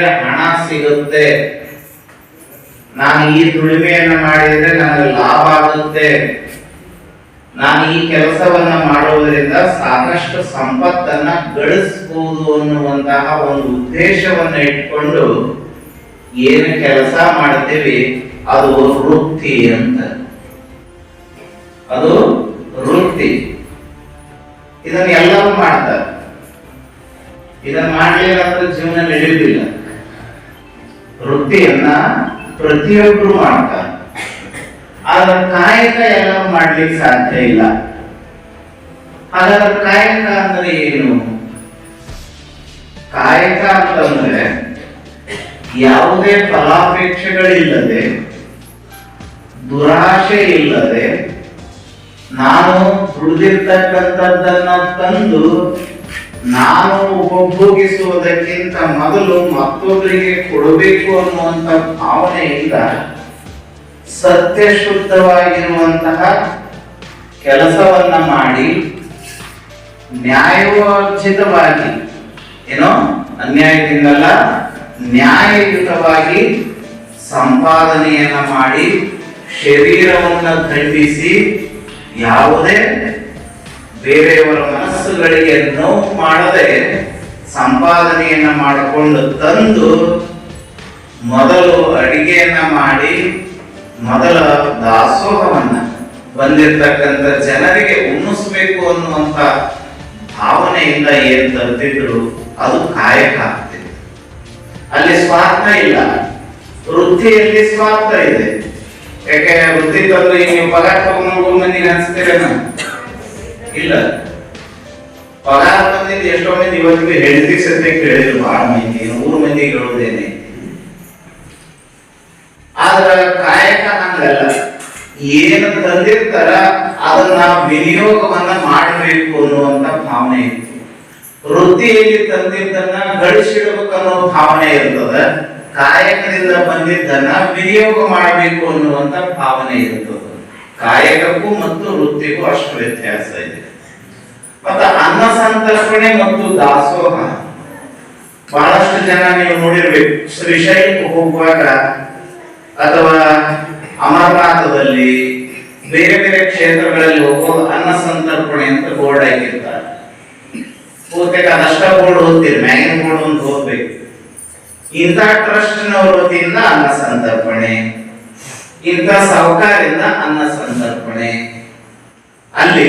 ಹಣ ಸಿಗುತ್ತೆ. ನಾನು ಈ ದುಡಿಮೆಯನ್ನ ಮಾಡಿದ್ರೆ ನನಗೆ ಲಾಭ ಆಗುತ್ತೆ. ನಾನು ಈ ಕೆಲಸವನ್ನ ಮಾಡುವುದರಿಂದ ಸಾಕಷ್ಟು ಸಂಪತ್ತನ್ನ ಗಳಿಸಬಹುದು ಅನ್ನುವಂತಹ ಒಂದು ಉದ್ದೇಶವನ್ನ ಇಟ್ಕೊಂಡು ಏನು ಕೆಲಸ ಮಾಡ್ತೀವಿ, ಅದು ವೃತ್ತಿ ಅಂತ. ಅದು ವೃತ್ತಿ. ಇದನ್ನ ಎಲ್ಲರೂ ಮಾಡ್ತಾರೆ. ಇದನ್ನ ಮಾಡ್ಲಿಲ್ಲ ಅಂದ್ರೆ ಜೀವನ ನಡೆಯುವುದಿಲ್ಲ. ವೃತ್ತಿಯನ್ನ ಪ್ರತಿಯೊಬ್ರು ಮಾಡ್ತಾರೆ. ಆದ್ರೆ ಕಾಯಕ ಎಲ್ಲ ಮಾಡ್ಲಿಕ್ಕೆ ಸಾಧ್ಯ ಇಲ್ಲ. ಹಾಗಾದ್ರೆ ಕಾಯಕ ಅಂದ್ರೆ ಏನು? ಕಾಯಕ ಅಂತಂದ್ರೆ ಯಾವುದೇ ಫಲಾಪೇಕ್ಷೆಗಳಿಲ್ಲದೆ, ದುರಾಶೆ ಇಲ್ಲದೆ, ನಾನು ದುಡಿದಿರ್ತಕ್ಕಂಥದ್ದನ್ನ ತಂದು ನಾನು ಉಪಭೋಗಿಸುವುದಕ್ಕಿಂತ ಮೊದಲು ಮತ್ತೊಬ್ಬರಿಗೆ ಕೊಡಬೇಕು ಅನ್ನುವಂಥ ಭಾವನೆಯಿಂದ ಸತ್ಯ ಶುದ್ಧವಾಗಿರುವಂತಹ ಕೆಲಸವನ್ನ ಮಾಡಿ ನ್ಯಾಯೋಚಿತವಾಗಿ, ಏನೋ ಅನ್ಯಾಯದಿಂದಲ್ಲ, ನ್ಯಾಯಯುತವಾಗಿ ಸಂಪಾದನೆಯನ್ನ ಮಾಡಿ ಶರೀರವನ್ನ ದಂಡಿಸಿ ಯಾವುದೇ ಬೇರೆಯವರ ಮನಸ್ಸುಗಳಿಗೆ ನೋವು ಮಾಡದೆ ಸಂಪಾದನೆಯನ್ನ ಮಾಡಿಕೊಂಡು ತಂದು ಮೊದಲು ಅಡಿಗೆಯನ್ನ ಮಾಡಿ ಮೊದಲ ದಾಸೋಹವನ್ನ ಬಂದಿರತಕ್ಕಂಥ ಜನರಿಗೆ ಉಣ್ಣಿಸ್ಬೇಕು ಅನ್ನುವಂತ ಭಾವನೆಯಿಂದ ಏನ್ ತರ್ತಿದ್ರು ಅದು ಕಾಯಕ ಆಗ್ತಿತ್ತು ಅಲ್ಲಿ ಸ್ವಾರ್ಥ ಇಲ್ಲ. ವೃತ್ತಿಯಲ್ಲಿ ಸ್ವಾರ್ಥ ಇದೆ. ಯಾಕೆ ವೃತ್ತಿ ತಂದ್ರೆ ನೀವು ಪಗಾರ ತಗೊಂಡು ಮಂದಿಗೆ ಹಂಚ್ತೀರೇನ ಇಲ್ಲ. ಪಗಾರ ಬಂದಿದ್ದು ಎಷ್ಟೋ ಮಂದಿ ಇವತ್ತಿಗೆ ಹೆಂಡತಿ ಸತ್ಯ ಕೇಳಿದ್ರು ಬಹಳ ಮಂದಿ ಮೂರು ಮಂದಿ ಹೇಳುವುದೇನೆ ಆದ್ರ ಕಾಯಕ ಹಂಗಲ್ಲ. ಏನು ತಂದಿರ್ತಾರ, ಅದನ್ನ ವಿನಿಯೋಗವನ್ನ ಮಾಡಬೇಕು ಅನ್ನುವಂತ ಭಾವನೆ ಇತ್ತು. ವೃತ್ತಿಯಲ್ಲಿ ತಂದಿದ್ದನ್ನ ಗಳಿಸಿಡಬೇಕು ಅನ್ನೋ ಭಾವನೆ ಇರ್ತದ, ಕಾಯಕದಿಂದ ಬಂದಿದ್ದನ್ನ ವಿನಿಯೋಗ ಮಾಡಬೇಕು ಅನ್ನುವಂತ ಭಾವನೆ ಇರ್ತದ. ಕಾಯಕಕ್ಕೂ ಮತ್ತು ವೃತ್ತಿಗೂ ಅಷ್ಟು ವ್ಯತ್ಯಾಸ ಇದೆ. ಮತ್ತೆ ಅನ್ನ ಸಂತರ್ಪಣೆ ಮತ್ತು ದಾಸೋಹ. ಬಹಳಷ್ಟು ಜನ ನೀವು ನೋಡಿರ್ಬೇಕು. ಶ್ರೀಶೈಲಕ್ಕೆ ಹೋಗುವಾಗ ಅಥವಾ ಅಮರನಾಥದಲ್ಲಿ ಬೇರೆ ಬೇರೆ ಕ್ಷೇತ್ರಗಳಲ್ಲಿ ಹೋಗುವಾಗ ಅನ್ನ ಸಂತರ್ಪಣೆ ಅಂತ ಬೋರ್ಡ್ ಆಗಿರ್ತಾರೆ ಬಹುತೇಕ ಅದಷ್ಟ ಬೋರ್ಡ್ ಓದ್ತೀರಿ ಮ್ಯಾಗಿನ ಬೋರ್ಡ್ ಅಂತ ಓದ್ಬೇಕು. ಇಂಥ ಟ್ರಸ್ಟ್ನವ್ರ ವತಿಯಿಂದ ಅನ್ನ ಸಂತರ್ಪಣೆ, ಇಂಥ ಸಾಹುಕಾರಿಂದ ಅನ್ನ ಸಂತರ್ಪಣೆ. ಅಲ್ಲಿ